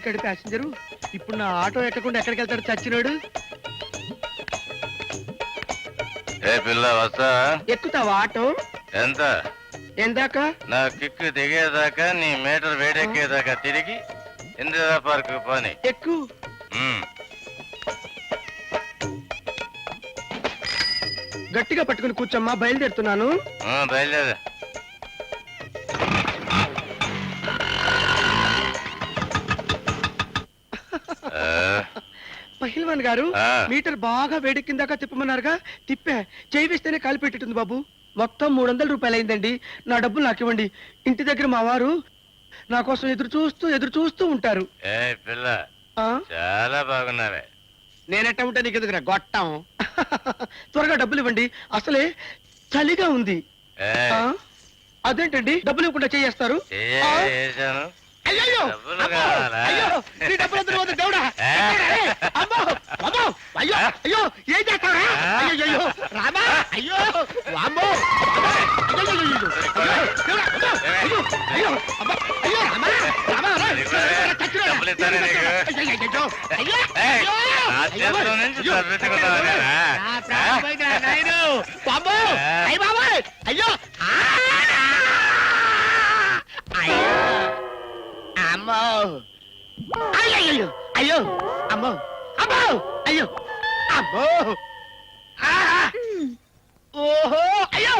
ఇక్కడ ప్యాసింజరు ఇప్పుడు నా ఆటో ఎక్కకుండా ఎక్కడికి వెళ్తాడు చచ్చినాడు? ఏ పిల్ల వస్తా? ఎక్కుతావా ఆటో? ఎంత? ఎందాక? నా కిక్కు దిగేదాకా నీ మీటర్ వేడెక్కేదాకా తిరిగి ఇందిరా పార్క్ పోని. ఎక్కు. గట్టిగా పట్టుకుని కూర్చోమ్మా బయలుదేరుతున్నాను. బయలుదేరు. పహిల్వాన్ గారు ఆ. మీటర్ బాగా వేడెక్కిందాకా తిప్పమన్నారుగా తిప్పే చేయి వేస్తేనే కాలు పెట్టేటుంది బాబు. మొత్తం మూడు వందల రూపాయలు అయిందండి నా డబ్బులు నాకు ఇవ్వండి. ఇంటి దగ్గర మా వారు నా కోసం ఎదురు చూస్తూ ఎదురు చూస్తూ ఉంటారు. ఏ పిల్ల ఆ? చాలా బాగున్నావే. నేనెట్ట ఉంటా నీకు ఎదుగురా గొట్టం? త్వరగా డబ్బులు ఇవ్వండి. అసలే చలిగా ఉంది. ఏ. ఆ? అదేంటండి? డబ్బులు ఇవ్వకుండా చేయేస్తారు! డబ్బులు! కావాలా? అయ్యో! నీ డబ్బులు వద్దు, వద్దు, దేవుడా! ఏ? ఎక్కడా? అమ్మో! అమ్మో! అయ్యో! అయ్యో! ఏం చేస్తావురా? అయ్యయ్యో! రామా! అయ్యో! వామ్మో! అయ్యో! అయ్యో! అయ్యో! అమ్మో! అయ్యో! రామా! రామా! అయ్యో! అయ్యో! అయ్యో! అయ్య! అయ్యో! అయ్యో! అమ్మో అయ్యో అయ్యో అమ్మో అమ్మో అయ్యో అమ్మో! ఆ! ఓహో! అయ్యో!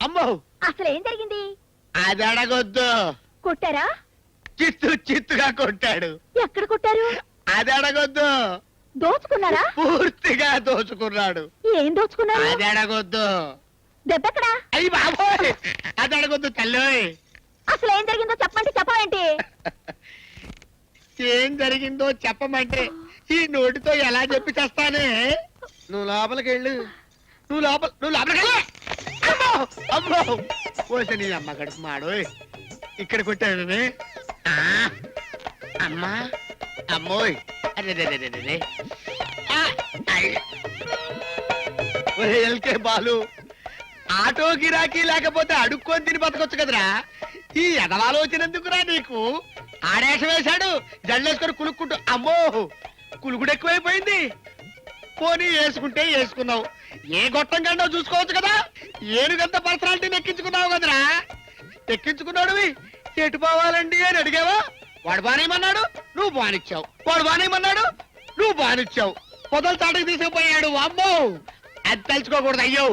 అమ్మో! అసలు ఏం జరిగింది? అది అడగొద్దు. కొట్టారా? చిత్తు చిత్తుగా కొట్టాడు. ఎక్కడ కొట్టారు? అది అడగొద్దు. దోచుకున్నారా? పూర్తిగా దోచుకున్నాడు. ఏం దోచుకున్నారు? అది అడగొద్దు. దెబ్బెక్కడా? అయ్యి బాబోయ్! అది అడగొద్దు తల్లి అసలు ఏం జరిగిందో చెప్పండి చెప్పవేంటి? ఏం జరిగిందో చెప్పమంటే ఈ నోటితో ఎలా చెప్పి చేస్తానే? నువ్వు లోపలికి వెళ్ళు నువ్వు లోపల నువ్వు లోపలికి వెళ్ళు అమ్మో! అమ్మో! పోసే నీ అమ్మ కడుపు మాడు ఇక్కడ కొట్టాడనే ఆ, అమ్మా! అమ్మోయ్! అరే ఎల్కే బాలు ఆటో గిరాకీ లేకపోతే అడుక్కొని తిని బతకొచ్చు కదరా. ఈ ఎదవాలోచనందుకురా నీకు. ఆడేషం వేశాడు జల్లేసుకొని కులుక్కుంటూ అమ్మో! కులుగుడు ఎక్కువైపోయింది. పోనీ వేసుకుంటే వేసుకున్నావు. ఏ గొట్టం కండో చూసుకోవచ్చు కదా? ఏనుగంత పర్సనాలిటీని ఎక్కించుకున్నావు కదరా? ఎక్కించుకున్నాడువి ఎటు పోవాలండి అని అడిగావా? వాడు బానేమన్నాడు? నువ్వు బానిచ్చావు. వాడు బానేమన్నాడు? నువ్వు బానిచ్చావు. పొదలు తాటకు తీసుకుపోయాడు. అమ్మో! అది తలుచుకోకూడదు అయ్యో!